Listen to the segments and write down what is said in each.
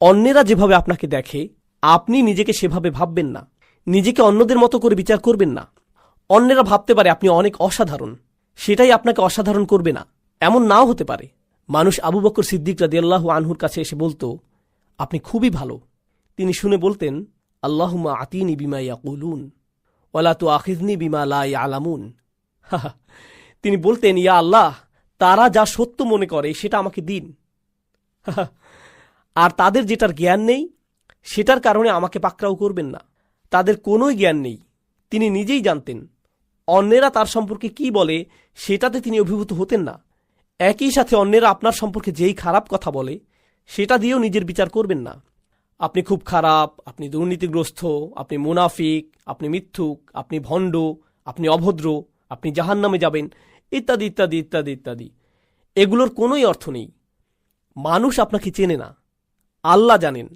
অন্যেরা যেভাবে আপনাকে দেখে, আপনি নিজেকে সেভাবে ভাববেন না। নিজেকে অন্যদের মতো করে বিচার করবেন না। অন্যেরা ভাবতে পারে আপনি অনেক অসাধারণ। সেটাই আপনাকে অসাধারণ করবে না। এমন নাও হতে পারে। মানুষ আবু বকর সিদ্দিক রাদিয়াল্লাহু আনহুর কাছে এসে বলতো, আপনি খুবই ভালো। তিনি শুনে বলতেন আল্লাহুমা আতিনি বিমা ইয়াকুলুন, ওয়ালা তু আখিজনি বিমা লা আলামুন তিনি বলতেন, ইয়া আল্লাহ, তারা যা সত্য মনে করে, সেটা আমাকে দিন। আর তাদের যেটার জ্ঞান নেই, সেটার কারণে আমাকে পাকড়াও করবেন না। তাদের কোনোই জ্ঞান নেই। তিনি নিজেই জানতেন, অন্যেরা তার সম্পর্কে কি বলে সেটাতে তিনি অভিভূত হতেন না। একই সাথে অন্যেরা আপনার সম্পর্কে যেই খারাপ কথা বলে, সেটা দিয়েও নিজের বিচার করবেন না। আপনি খুব খারাপ, আপনি দুর্নীতিগ্রস্ত, আপনি মুনাফিক, আপনি মিথ্যুক, আপনি ভণ্ড, আপনি অভদ্র, আপনি জাহান নামে যাবেন, ইত্যাদি ইত্যাদি ইত্যাদি ইত্যাদি। এগুলোর কোনোই অর্থ নেই। মানুষ আপনাকে চেনে না। আল্লাহ জানেন।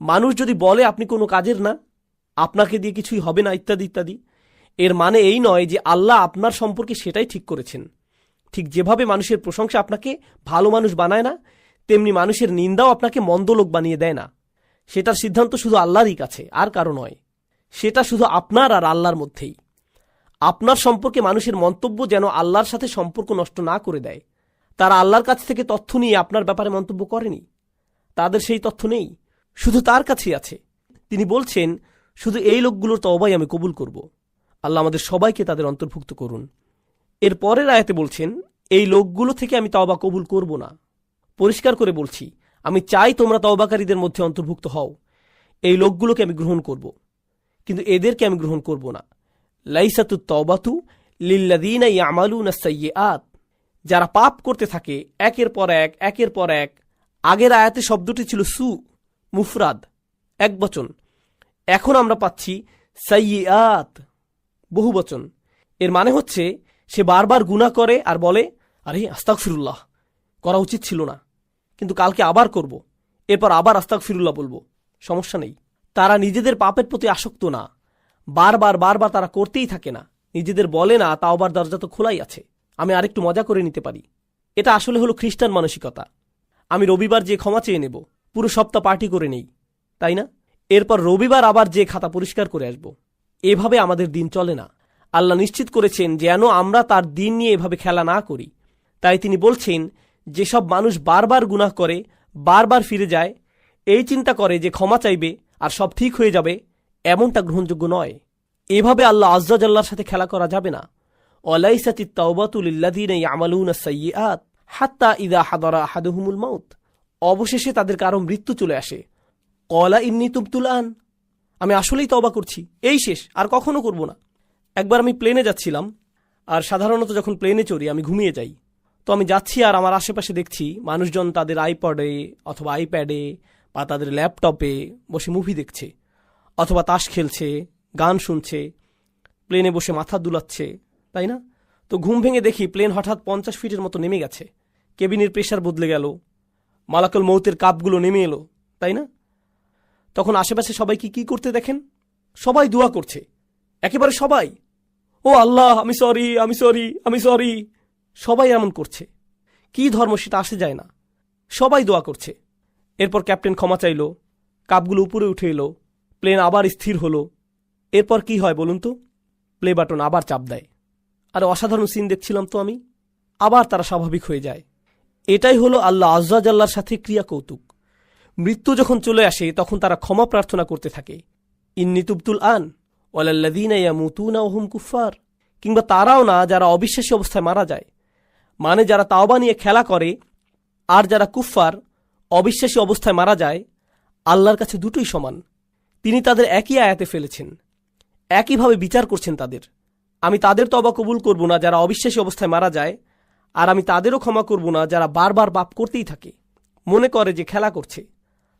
মানুষ যদি বলে আপনি কোনো কাজের না, আপনাকে দিয়ে কিছুই হবে না, ইত্যাদি ইত্যাদি, এর মানে এই নয় যে আল্লাহ আপনার সম্পর্কে সেটাই ঠিক করেছেন। ঠিক যেভাবে মানুষের প্রশংসা আপনাকে ভালো মানুষ বানায় না, তেমনি মানুষের নিন্দাও আপনাকে মন্দ লোক বানিয়ে দেয় না। সেটার সিদ্ধান্ত শুধু আল্লাহরই কাছে, আর কারও নয়। সেটা শুধু আপনার আর আল্লাহর মধ্যেই। আপনার সম্পর্কে মানুষের মন্তব্য যেন আল্লাহর সাথে সম্পর্ক নষ্ট না করে দেয়। তারা আল্লাহর কাছ থেকে তথ্য নিয়ে আপনার ব্যাপারে মন্তব্য করেনি। তাদের সেই তথ্য নেই। শুধু তার কাছেই আছে। তিনি বলছেন, শুধু এই লোকগুলোর তবাই আমি কবুল করব। আল্লাহ আমাদের সবাইকে তাদের অন্তর্ভুক্ত করুন। এর পরের আয়াতে বলছেন, এই লোকগুলো থেকে আমি তওবা কবুল করব না। পরিষ্কার করে বলছি, আমি চাই তোমরা তওবাকারীদের মধ্যে অন্তর্ভুক্ত হও। এই লোকগুলোকে আমি গ্রহণ করব। কিন্তু এদেরকে আমি গ্রহণ করব না। লাইসাতু তওবাতু লিল্লাদিনা ইয়ামালুনা সাইয়্যাত যারা পাপ করতে থাকে, একের পর এক, একের পর এক আগের আয়াতে শব্দটি ছিল সু, মুফরাদ, এক বচন। এখন আমরা পাচ্ছি সাইয়াত বহু বচন। এর মানে হচ্ছে, সে বারবার গুণা করে আর বলে, আরে আস্তাক ফিরুল্লাহ করা উচিত ছিল না। কিন্তু কালকে আবার করব। এরপর আবার আস্তাক ফিরুল্লাহ বলব। সমস্যা নেই। তারা নিজেদের পাপের প্রতি আসক্ত না। বারবার বারবার তারা করতেই থাকে না। নিজেদের বলে না, তাওবার দরজা তো খোলাই আছে। আমি আরেকটু মজা করে নিতে পারি। এটা আসলে হলো খ্রিস্টান মানসিকতা। আমি রবিবার যে ক্ষমা চেয়ে নেব, পুরো সপ্তাহ পার্টি করে নেই, তাই না? এরপর রবিবার আবার যে খাতা পরিষ্কার করে আসব। এভাবে আমাদের দিন চলে না। আল্লাহ নিশ্চিত করেছেন যেন আমরা তার দিন নিয়ে এভাবে খেলা না করি। তাই তিনি বলছেন, যেসব মানুষ বারবার গুনাহ করে, বারবার ফিরে যায়, এই চিন্তা করে যে ক্ষমা চাইবে আর সব ঠিক হয়ে যাবে, এমনটা গ্রহণযোগ্য নয়। এভাবে আল্লাহ আজ্লার সাথে খেলা করা যাবে না। অলাইসাতি তাওবাতুলিল্লাদিন ইয়ামালুনা সাইয়্যাত হাত্তা ইদা হাদরা হাদুহুমুল মাউত। অবশেষে তাদের কারও মৃত্যু চলে আসে। কলা ইন্নি তুবতুল আন। আমি আসলেই তবা করছি। এই শেষ, আর কখনো করব না। একবার আমি প্লেনে যাচ্ছিলাম, আর সাধারণত যখন প্লেনে চড়ি, আমি ঘুমিয়ে যাই। তো আমি যাচ্ছি আর আমার আশেপাশে দেখছি মানুষজন তাদের আইপডে অথবা আইপ্যাডে বা তাদের ল্যাপটপে বসে মুভি দেখছে, অথবা তাস খেলছে, গান শুনছে, প্লেনে বসে মাথা দুলাচ্ছে, তাই না? তো ঘুম ভেঙে দেখি প্লেন হঠাৎ পঞ্চাশ ফিটের মতো নেমে গেছে। কেবিনের প্রেশার বদলে গেল। মালাকল মৌতের কাপগুলো নেমে এলো, তাই না? তখন আশেপাশে সবাইকে কি করতে দেখেন? সবাই দোয়া করছে। একেবারে সবাই। ও আল্লাহ, আমি সরি আমি সরি আমি সরি সবাই এমন করছে। কি ধর্ম সেটা আসে যায় না। সবাই দোয়া করছে। এরপর ক্যাপ্টেন ক্ষমা চাইল। কাপগুলো উপরে উঠে এলো। প্লেন আবার স্থির হলো। এরপর কি হয় বলুন তো? প্লে বাটন আবার চাপ দেয়। আর অসাধারণ সিন দেখছিলাম তো আমি। আবার তারা স্বাভাবিক হয়ে যায়। এটাই হলো আল্লাহ আজ্লার সাথে ক্রিয়া কৌতুক। মৃত্যু যখন চলে আসে, তখন তারা ক্ষমা প্রার্থনা করতে থাকে। ইন্নি তুবতুল আন ওয়ালাল্লাদিনা ইয়ামুতুনা ওহুম কুফার কিংবা তারাও না, যারা অবিশ্বাসী অবস্থায় মারা যায়। মানে যারা তাওবা নিয়ে খেলা করে, আর যারা কুফফার, অবিশ্বাসী অবস্থায় মারা যায়, আল্লাহর কাছে দুটোই সমান। তিনি তাদের একই আয়াতে ফেলেছেন। একইভাবে বিচার করছেন তাদের। আমি তাদের তবা কবুল করব না, যারা অবিশ্বাসী অবস্থায় মারা যায় আর আমি তাদেরও ক্ষমা করব না যারা বারবার বাপ করতেই থাকে। মনে করে যে খেলা করছে।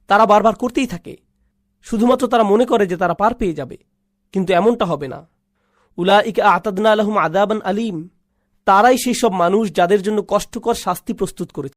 তারা বারবার করতেই থাকে। শুধুমাত্র তারা মনে করে যে তারা পার পেয়ে যাবে। কিন্তু এমনটা হবে না। উলা ইকা আতাদনা আলহম আদাবান আলিম। তারাই সেই সব মানুষ যাদের জন্য কষ্টকর শাস্তি প্রস্তুত করেছে।